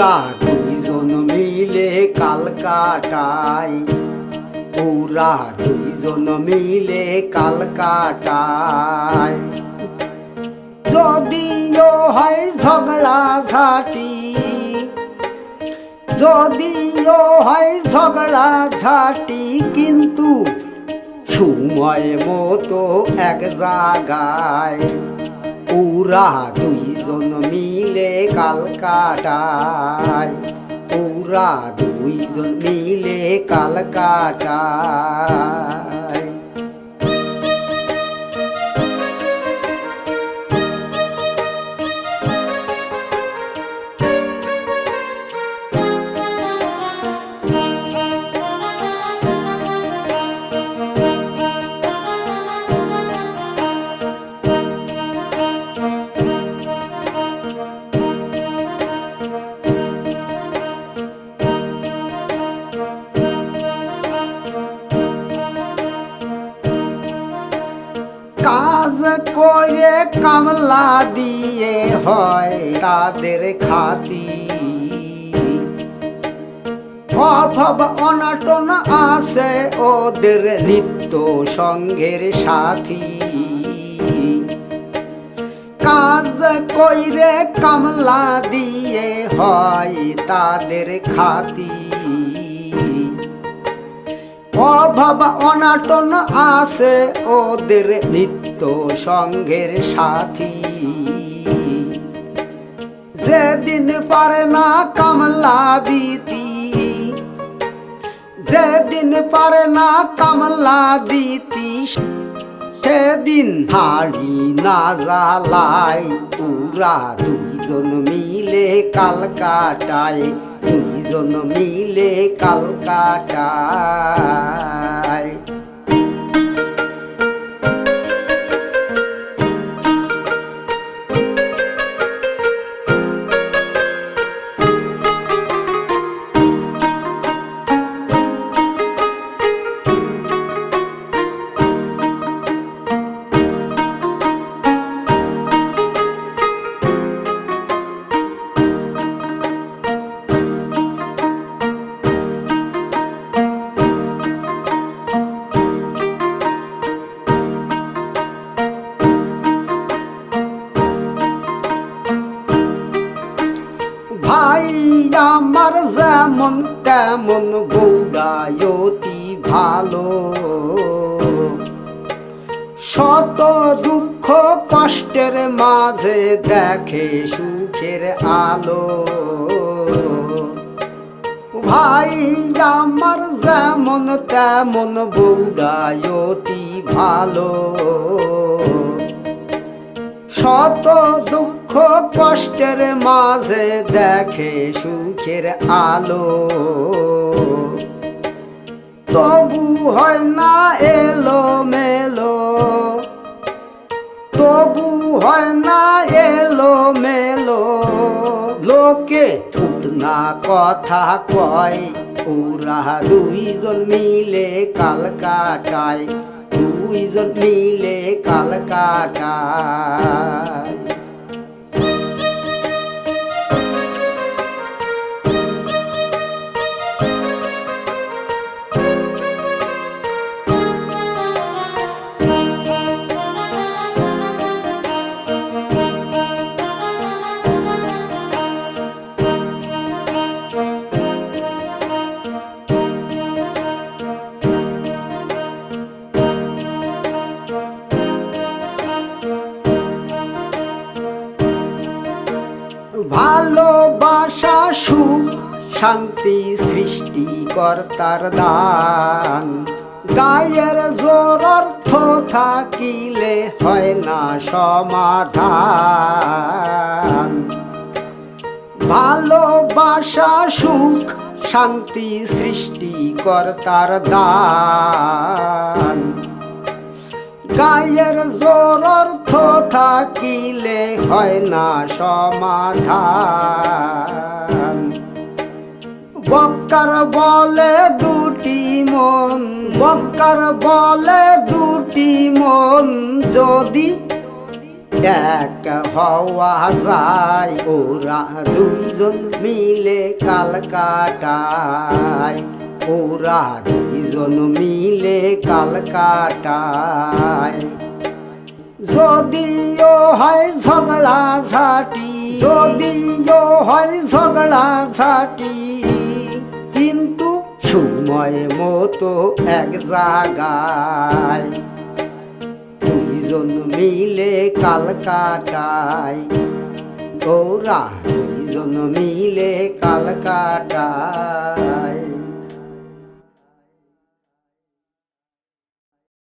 ওরা দুইজন মিলে কালকাটায় ওরা দুইজন মিলে কালকাটায় যদিও হয় ঝগড়া ঝাঁটি, যদিও হয় ঝগড়া ঝাটি, কিন্তু সময় মতো এক জায়গায় ওরা দুইজন মিলে কালকাটায়। ওরা দুইজন মিলে কালকাটায়। কাজ করে কামলা দিয়ে হয় তাদের খাতি। অভাব অনাটন আছে ওদের নিত্য সঙ্গের সাথী। কাজ কইরে কামলা দিয়ে হয় তাদের খাতি। অভাব অনাটন আছে ওদের নিত্য সঙ্গের সাথী। যেদিন পারে না কামলা দিতি, যেদিন পারে না কামলা দিতি, সেদিন হাড়ি না জ্বালাই পুরা দুইজন মিলে কালকাটায় দুইজন মিলে কালকাটায় যেমন তেমন বৌডায়তি ভালো? শত দুঃখ কষ্টের মাঝে দেখে সুখের আলো। ভাই, আমার যেমন তেমন বৌডায়তি ভালো। শত দুঃখ কষ্টের মাঝে দেখে সুখের আলো। তবু হয় না এলো মেলো তবু হয় না এলো মেলো লোকে না কথা কয়, ওরা দুইজন মিলে কালকাটায় দুইজন মিলে কালকাটায় ভালোবাসা, সুখ, শান্তি সৃষ্টিকর্তার দান। গায়ের জোর অর্থ থাকিলে হয় না সমাধান। ভালোবাসা, সুখ, শান্তি সৃষ্টিকর্তার দান। গায়ের জোর অর্থ থাকিলে হয় না সমাধান। বক্কার বলে দুটি মন, বক্কার বলে দুটি মন, যদি এক হওয়া যায়, ওরা দুইজন মিলে কালকাটায় ওরা দুইজন মিলে কালকাটায় যদিও হয় ঝগড়া ঝাঁটি, যদিও হয় ঝগড়া ঝাঁটি, কিন্তু সময় মতো এক জায়গায় দুইজন মিলে কালকাটায় ওরা দুইজন মিলে কালকাটায়